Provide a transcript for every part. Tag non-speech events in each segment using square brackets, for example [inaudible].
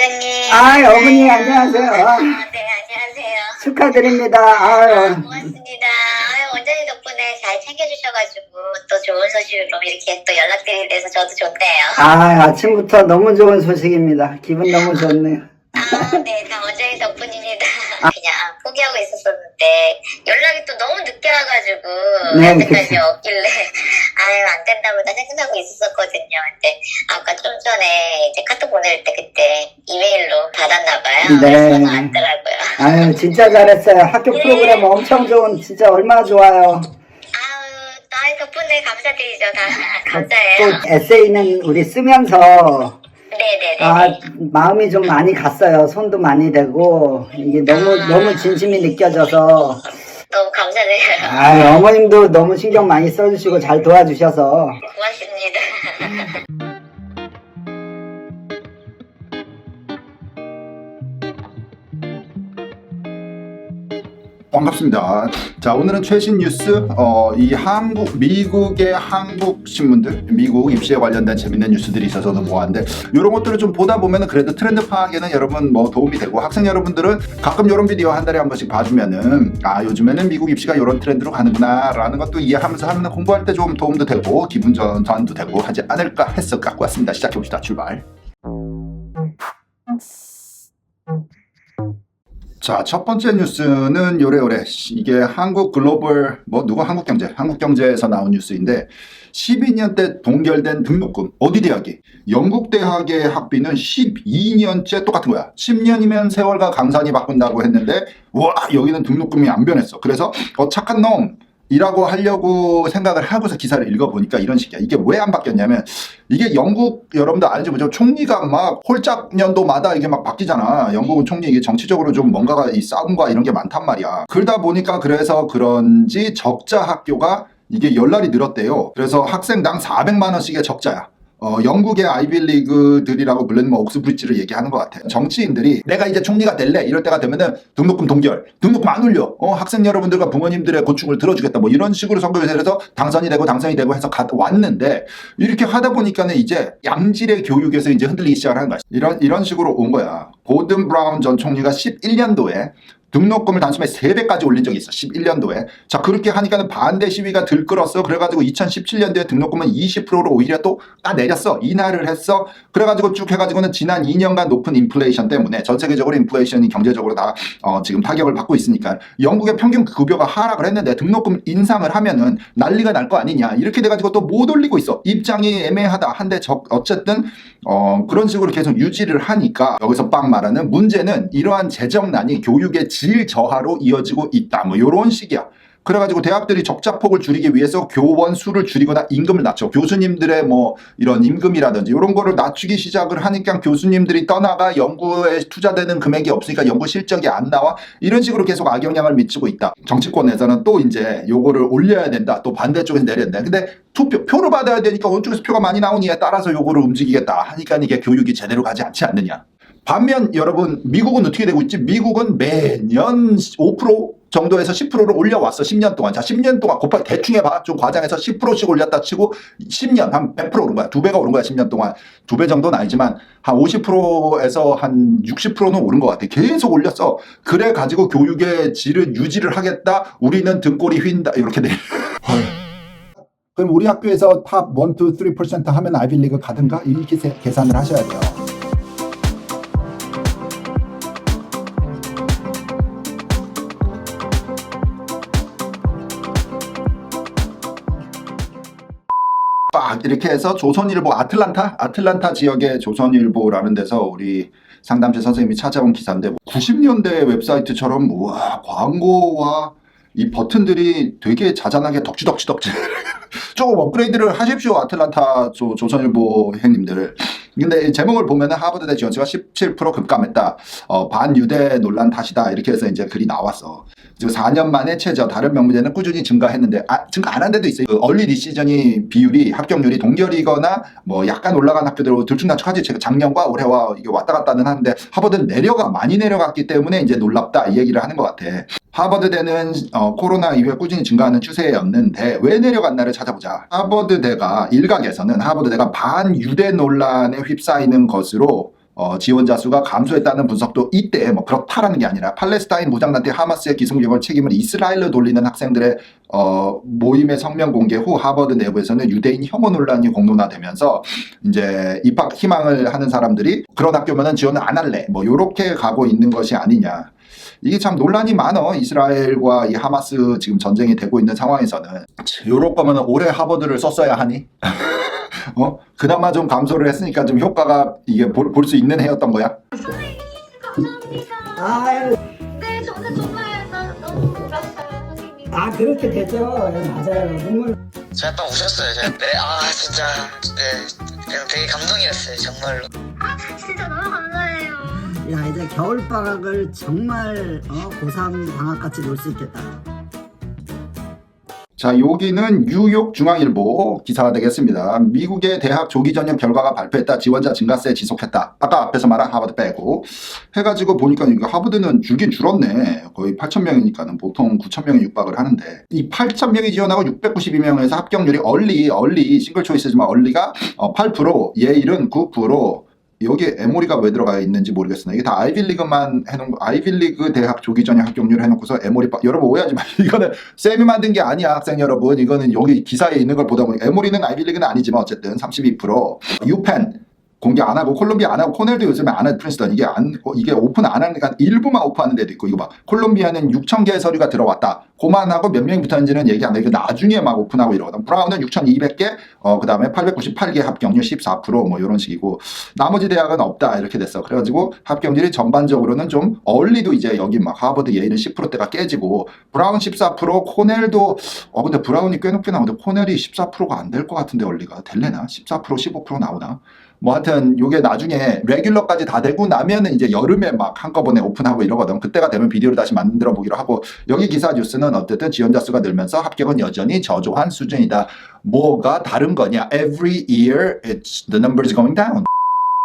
원장님. 아이, 어머니, 안녕하세요. 아, 네, 안녕하세요. 축하드립니다. 아, 아유, 고맙습니다. 아유, 원장님 덕분에 잘 챙겨주셔가지고 또 좋은 소식으로 이렇게 또 연락드리게 돼서 저도 좋네요. 아, 아침부터 너무 좋은 소식입니다. 기분 너무 좋네요. 아, 네, 다 원장님 덕분입니다. 그냥 포기하고 있었었는데 연락이 또 너무 늦게 와가지고 네, 여태까지 그쵸. 없길래 아유 안 된다고 나 생각하고 있었었거든요. 근데 아까 좀 전에 이제 카톡 보낼 때 그때 이메일로 받았나 봐요. 네. 그래서 왔더라고요. 아유, 진짜 잘했어요. 학교 프로그램 엄청 좋은, 진짜 얼마나 좋아요. 아유, 나의 덕분에 감사드리죠. 다 감사해요. 또 에세이는 우리 쓰면서 네네네. 아, 마음이 좀 많이 갔어요. 손도 많이 되고, 이게 너무, 너무 진심이 느껴져서. 너무 감사드려요. 아 어머님도 너무 신경 많이 써주시고 잘 도와주셔서. 고맙습니다. [laughs] 반갑습니다. 자, 오늘은 최신 뉴스, 어, 이 한국, 미국의 한국 신문들, 미국 입시에 관련된 재밌는 뉴스들이 있어서 모았는데, 이런 것들을 좀 보다 보면은 그래도 트렌드 파악에는 여러분 뭐 도움이 되고, 학생 여러분들은 가끔 이런 비디오 한 달에 한 번씩 봐주면은, 아, 요즘에는 미국 입시가 이런 트렌드로 가는구나, 라는 것도 이해하면서 하면 공부할 때 좀 도움도 되고, 기분 전환도 되고 하지 않을까 해서 갖고 왔습니다. 시작해봅시다. 출발. 자, 첫 번째 뉴스는 요래요래. 이게 한국 글로벌, 뭐, 누구 한국 경제, 한국 경제에서 나온 뉴스인데, 12년 때 동결된 등록금, 어디 대학이? 영국 대학의 학비는 12년째 똑같은 거야. 10년이면 세월과 강산이 바꾼다고 했는데, 와, 여기는 등록금이 안 변했어. 그래서, 어, 착한 놈. 이라고 하려고 생각을 하고서 기사를 읽어보니까 이런 식이야. 이게 왜 안 바뀌었냐면, 이게 영국 여러분들 알죠? 뭐죠? 총리가 막 홀짝 년도마다 이게 막 바뀌잖아. 영국은 총리 이게 정치적으로 좀 뭔가가 이 싸움과 이런 게 많단 말이야. 그러다 보니까 그래서 그런지 적자 학교가 이게 열날이 늘었대요. 그래서 학생당 400만 원씩의 적자야. 어, 영국의 아이빌리그들이라고 불리는 뭐 옥스브리지를 얘기하는 것 같아요. 정치인들이 내가 이제 총리가 될래 이럴 때가 되면은 등록금 동결, 등록금 안 올려. 어, 학생 여러분들과 부모님들의 고충을 들어주겠다. 뭐 이런 식으로 선거에서 해서 당선이 되고 당선이 되고 해서 가, 왔는데 이렇게 하다 보니까는 이제 양질의 교육에서 이제 흔들리기 시작하는 거야. 이런 이런 식으로 온 거야. 고든 브라운 전 총리가 11년도에 등록금을 단숨에 3배까지 올린 적이 있어. 11년도에. 자, 그렇게 하니까는 반대 시위가 들끓었어. 그래가지고 2017년도에 등록금은 20%로 오히려 또 따내렸어. 인하를 했어. 그래가지고 쭉 해가지고는 지난 2년간 높은 인플레이션 때문에 전 세계적으로 인플레이션이 경제적으로 다 어, 지금 타격을 받고 있으니까 영국의 평균 급여가 하락을 했는데 등록금 인상을 하면은 난리가 날 거 아니냐. 이렇게 돼가지고 또 못 올리고 있어. 입장이 애매하다. 한데 적, 어쨌든 어, 그런 식으로 계속 유지를 하니까 여기서 빵 말하는 문제는 이러한 재정난이 교육의 질 저하로 이어지고 있다. 뭐 이런 식이야. 그래가지고 대학들이 적자폭을 줄이기 위해서 교원 수를 줄이거나 임금을 낮춰 교수님들의 뭐 이런 임금이라든지 이런 거를 낮추기 시작을 하니까 교수님들이 떠나가 연구에 투자되는 금액이 없으니까 연구 실적이 안 나와 이런 식으로 계속 악영향을 미치고 있다. 정치권에서는 또 이제 요거를 올려야 된다. 또 반대쪽에서 내려야 된다. 근데 투표 표를 받아야 되니까 어느 쪽에서 표가 많이 나오니에 따라서 요거를 움직이겠다 하니까 이게 교육이 제대로 가지 않지 않느냐. 반면 여러분 미국은 어떻게 되고 있지? 미국은 매년 5% 정도에서 10%를 올려왔어 10년 동안. 자 10년 동안 곱하기 대충 해봐. 좀 과장해서 10%씩 올렸다 치고 10년 한 100% 오른 거야. 두 배가 오른 거야 10년 동안. 두 배 정도는 아니지만 한 50%에서 한 60%는 오른 것 같아. 계속 올렸어. 그래 가지고 교육의 질을 유지를 하겠다. 우리는 등골이 휜다. 이렇게 돼. [laughs] 그럼 우리 학교에서 탑 1, 2, 3% 하면 아이빌리그 가든가? 이렇게 세- 계산을 하셔야 돼요 이렇게 해서 조선일보 아틀란타? 아틀란타 지역의 조선일보라는 데서 우리 상담실 선생님이 찾아온 기사인데 90년대 웹사이트처럼 우와 광고와 이 버튼들이 되게 자잘하게 덕지덕지덕지 [laughs] 조금 업그레이드를 하십시오 아틀란타 조, 조선일보 형님들 근데 이 제목을 보면은 하버드대 지원수가 17% 급감했다. 어, 반유대 논란 탓이다. 이렇게 해서 이제 글이 나왔어. 지금 4년 만에 최저 다른 명문대는 꾸준히 증가했는데 아, 증가 안 한 데도 있어요. 그 얼리 디시전이 비율이 합격률이 동결이거나 뭐 약간 올라간 학교들 들쭉날쭉하지. 제가 작년과 올해와 이게 왔다 갔다는 하는데 하버드는 내려가 많이 내려갔기 때문에 이제 놀랍다. 이 얘기를 하는 것 같아. 하버드대는 어, 코로나 이후에 꾸준히 증가하는 추세였는데 왜 내려갔나를 찾아보자. 하버드대가 일각에서는 하버드대가 반유대 논란에 휩싸이는 것으로 어, 지원자 수가 감소했다는 분석도 있대. 뭐 그렇다라는 게 아니라 팔레스타인 무장단체 하마스의 기승전결 책임을 이스라엘로 돌리는 학생들의 어, 모임의 성명 공개 후 하버드 내부에서는 유대인 혐오 논란이 공론화되면서 이제 입학 희망을 하는 사람들이 그런 학교면은 지원을 안 할래. 뭐 요렇게 가고 있는 것이 아니냐. 이게 참 논란이 많어. 이스라엘과 이 하마스 지금 전쟁이 되고 있는 상황에서는 요럴 거면 올해 하버드를 썼어야 하니? [laughs] 어? 그나마 좀 감소를 했으니까 좀 효과가 이게 볼 수 있는 해였던 거야. 감사합니다. 아유, 네, 저는 정말 나 너무 울었어요, 선생님. 아 그렇게 되죠. 예, 맞아요. 눈물 제가 또 우셨어요. 제가. 네, 아 진짜 네, 그냥 되게 감동이었어요. 정말로. 야 이제 겨울 방학을 정말 어, 고3 방학 같이 놀 수 있겠다. 자, 여기는 뉴욕 중앙일보 기사가 되겠습니다. 미국의 대학 조기 전형 결과가 발표했다. 지원자 증가세 지속했다. 아까 앞에서 말한 하버드 빼고 해가지고 보니까 이거 하버드는 줄긴 줄었네. 거의 8천 명이니까는 보통 9천 명이 육박을 하는데 이 8천 명이 지원하고 692명에서 합격률이 얼리 얼리 싱글 초이스지만 얼리가 어, 8% 예일은 9% 여기에 에모리가 왜 들어가 있는지 모르겠으나 이게 다 아이빌리그만 해놓은 거 아이빌리그 대학 조기 전형 합격률 해놓고서 에모리 빠- 여러분 오해하지 마 [laughs] 이거는 쌤이 만든 게 아니야 학생 여러분. 이거는 여기 기사에 있는 걸 보다 보니 에모리는 아이빌리그는 아니지만 어쨌든 32% 유펜 공개 안 하고 콜롬비아 안 하고 코넬도 요즘에 안해 프린스턴 이게 안 어, 이게 오픈 안 하니까 일부만 오픈하는 데도 있고 이거 봐 콜롬비아는 6천 개의 서류가 들어왔다 고만 하고 몇 명이 붙었는지는 얘기 안 해. 이거 나중에 막 오픈하고 이러거든. 브라운은 6,200개, 어, 그 다음에 898개 합격률 14%뭐 이런 식이고, 나머지 대학은 없다. 이렇게 됐어. 그래가지고 합격률이 전반적으로는 좀, 얼리도 이제 여기 막 하버드 예일은 10%대가 깨지고, 브라운 14%, 코넬도, 어, 근데 브라운이 꽤 높게 나오는데, 코넬이 14%가 안 될 것 같은데, 얼리가. 될래나? 14%, 15% 나오나? 뭐 하여튼 요게 나중에 레귤러까지 다 되고 나면은 이제 여름에 막 한꺼번에 오픈하고 이러거든. 그때가 되면 비디오를 다시 만들어 보기로 하고 여기 기사 뉴스는 어쨌든 지원자 수가 늘면서 합격은 여전히 저조한 수준이다. 뭐가 다른 거냐? Every year it's the numbers going down.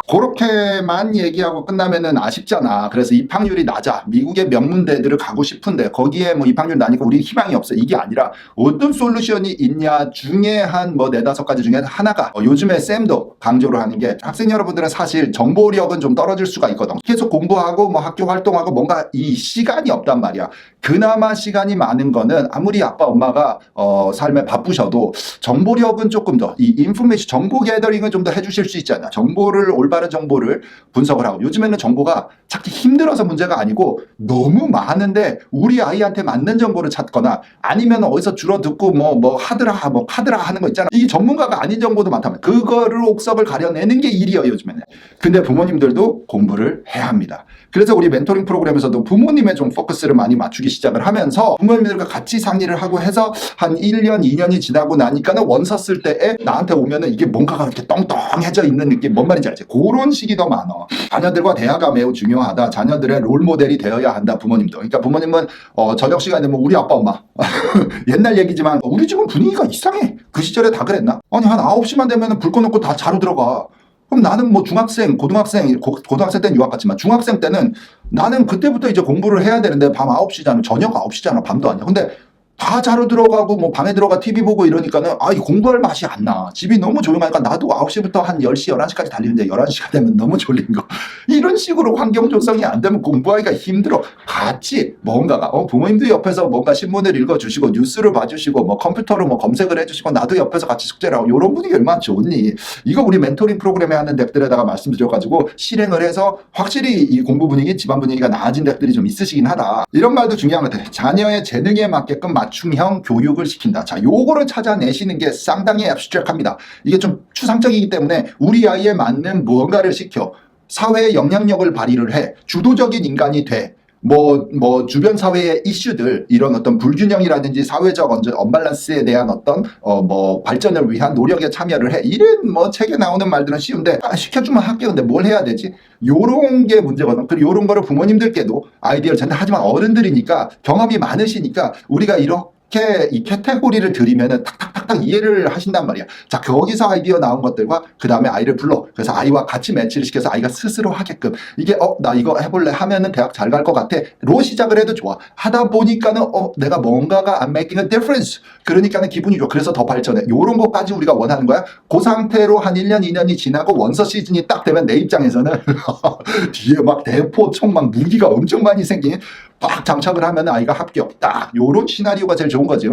그렇게만 얘기하고 끝나면은 아쉽잖아. 그래서 입학률이 낮아. 미국의 명문대들을 가고 싶은데 거기에 뭐 입학률 나니까 우리 희망이 없어. 이게 아니라 어떤 솔루션이 있냐 중에 한 뭐 네다섯 가지 중에 하나가 어, 요즘에 쌤도 강조를 하는 게 학생 여러분들은 사실 정보력은 좀 떨어질 수가 있거든. 계속 공부하고 뭐 학교 활동하고 뭔가 이 시간이 없단 말이야. 그나마 시간이 많은 거는 아무리 아빠 엄마가 어, 삶에 바쁘셔도 정보력은 조금 더 이 인포메이션 정보 게더링은 좀 더 해주실 수 있잖아. 정보를 올바른 정보를 분석을 하고 요즘에는 정보가 찾기 힘들어서 문제가 아니고 너무 많은데 우리 아이한테 맞는 정보를 찾거나 아니면 어디서 줄어 듣고 뭐 뭐 하드라 뭐 카드라 하는 거 있잖아. 이 전문가가 아닌 정보도 많다면 그거를 옥석을 가려내는 게 일이에요 요즘에는. 근데 부모님들도 공부를 해야 합니다. 그래서 우리 멘토링 프로그램에서도 부모님의 좀 포커스를 많이 맞추기 시작을 하면서 부모님들과 같이 상의를 하고 해서 한 1년, 2년이 지나고 나니까는 원서 쓸 때에 나한테 오면은 이게 뭔가가 이렇게 떵떵해져 있는 느낌, 뭔 말인지 알지? 그런 식이 더 많아. 자녀들과 대화가 매우 중요하다. 자녀들의 롤 모델이 되어야 한다, 부모님도. 그러니까 부모님은 어, 저녁 시간에 뭐 우리 아빠, 엄마. [laughs] 옛날 얘기지만 우리 집은 분위기가 이상해. 그 시절에 다 그랬나? 아니, 한 9시만 되면은 불 꺼놓고 다 자러 들어가. 그럼 나는 뭐 중학생, 고등학생, 고, 고등학생 때는 유학 갔지만 중학생 때는 나는 그때부터 이제 공부를 해야 되는데 밤 9시잖아. 저녁 9시잖아. 밤도 아니야. 근데 다 자러 들어가고 뭐 방에 들어가 TV 보고 이러니까는 아, 이 공부할 맛이 안 나. 집이 너무 조용하니까 나도 9시부터 한 10시, 11시까지 달리는데 11시가 되면 너무 졸린 거. [laughs] 이런 식으로 환경 조성이 안 되면 공부하기가 힘들어. 같이 뭔가가 어, 부모님도 옆에서 뭔가 신문을 읽어 주시고 뉴스를 봐 주시고 뭐 컴퓨터로 뭐 검색을 해 주시고 나도 옆에서 같이 숙제를 하고 이런 분위기 얼마나 좋니? 이거 우리 멘토링 프로그램에 하는 덱들에다가 말씀드려 가지고 실행을 해서 확실히 이 공부 분위기, 집안 분위기가 나아진 덱들이 좀 있으시긴 하다. 이런 말도 중요한 것 같아. 자녀의 재능에 맞게끔 맞춤형 교육을 시킨다. 자, 요거를 찾아내시는 게 상당히 abstract합니다. 이게 좀 추상적이기 때문에 우리 아이에 맞는 무언가를 시켜 사회의 영향력을 발휘를 해 주도적인 인간이 돼. 뭐, 뭐, 주변 사회의 이슈들, 이런 어떤 불균형이라든지 사회적 언- 언밸런스에 대한 어떤, 어, 뭐, 발전을 위한 노력에 참여를 해. 이런 뭐, 책에 나오는 말들은 쉬운데, 아, 시켜주면 할게. 근데 뭘 해야 되지? 요런 게 문제거든. 그리고 요런 거를 부모님들께도 아이디어를 전달 하지만 어른들이니까 경험이 많으시니까 우리가 이렇게 이 캐테고리를 드리면은 탁탁 탁탁 이해를 하신단 말이야. 자, 거기서 아이디어 나온 것들과 그 다음에 아이를 불러. 그래서 아이와 같이 매치를 시켜서 아이가 스스로 하게끔. 이게, 어, 나 이거 해볼래 하면은 대학 잘 갈 것 같아. 로 시작을 해도 좋아. 하다 보니까는, 어, 내가 뭔가가 I'm making a difference. 그러니까는 기분이 좋아. 그래서 더 발전해. 요런 것까지 우리가 원하는 거야. 그 상태로 한 1년, 2년이 지나고 원서 시즌이 딱 되면 내 입장에서는 [laughs] 뒤에 막 대포, 총막 무기가 엄청 많이 생긴 빡 장착을 하면 아이가 합격. 딱 요런 시나리오가 제일 좋은 거지.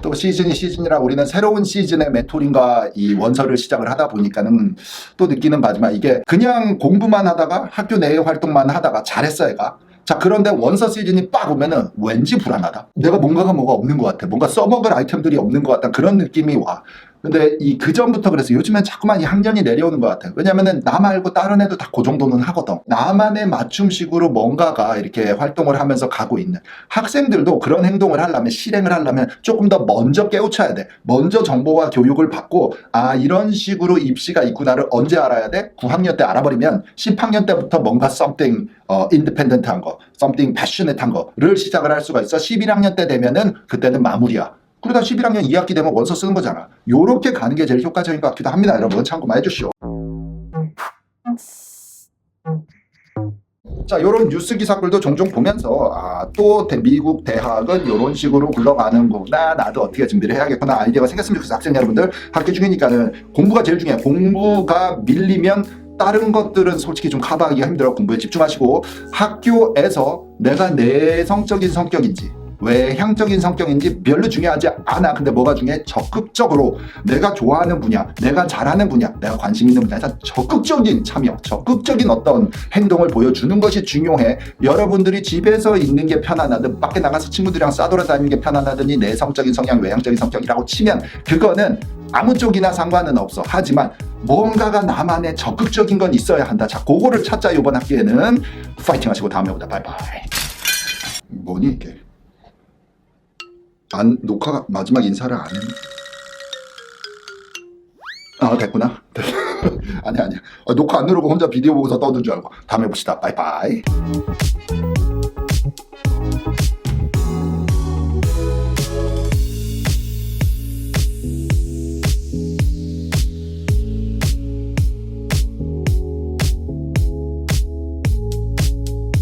또 시즌이 시즌이라 우리는 새로운 시즌의 메토링과 이 원서를 시작을 하다 보니까는 또 느끼는 바지만 이게 그냥 공부만 하다가 학교 내에 활동만 하다가 잘했어 얘가. 자 그런데 원서 시즌이 빡 오면은 왠지 불안하다. 내가 뭔가가 뭐가 없는 것 같아. 뭔가 써먹을 아이템들이 없는 것 같다. 그런 느낌이 와. 근데 이 그 전부터 그래서 요즘엔 자꾸만 이 학년이 내려오는 것 같아요. 왜냐면은 나 말고 다른 애도 다 그 정도는 하거든. 나만의 맞춤식으로 뭔가가 이렇게 활동을 하면서 가고 있는 학생들도 그런 행동을 하려면 실행을 하려면 조금 더 먼저 깨우쳐야 돼. 먼저 정보와 교육을 받고 아 이런 식으로 입시가 있구나를 언제 알아야 돼? 9학년 때 알아버리면 10학년 때부터 뭔가 something 어, independent한 거, something passionate한 거를 시작을 할 수가 있어. 11학년 때 되면은 그때는 마무리야. 그러다 11학년 2학기 되면 원서 쓰는 거잖아. 요렇게 가는 게 제일 효과적인 것 같기도 합니다. 여러분 참고만 해주시오. 자, 요런 뉴스 기사글도 종종 보면서 아, 또 대- 미국 대학은 요런 식으로 굴러가는구나. 나도 어떻게 준비를 해야겠구나. 아이디어가 생겼으면 좋겠어. 학생 여러분들 학교 중이니까는 공부가 제일 중요해. 공부가 밀리면 다른 것들은 솔직히 좀 커버하기가 힘들어. 공부에 집중하시고 학교에서 내가 내성적인 성격인지 외향적인 성격인지 별로 중요하지 않아. 근데 뭐가 중요해? 적극적으로 내가 좋아하는 분야, 내가 잘하는 분야, 내가 관심 있는 분야에서 적극적인 참여, 적극적인 어떤 행동을 보여주는 것이 중요해. 여러분들이 집에서 있는 게 편안하든 밖에 나가서 친구들이랑 싸돌아다니는 게 편안하더니 내성적인 성향, 외향적인 성격이라고 치면 그거는 아무 쪽이나 상관은 없어. 하지만 뭔가가 나만의 적극적인 건 있어야 한다. 자, 그거를 찾자. 이번 학기에는 파이팅 하시고 다음에 보자. 바이바이. 뭐니 이게? 안 녹화가 마지막 인사를 안 했네. 아 됐구나. [laughs] 아니 아니야. 아, 녹화 안 누르고 혼자 비디오 보고서 떠든 줄 알고. 다음에 봅시다. 바이바이.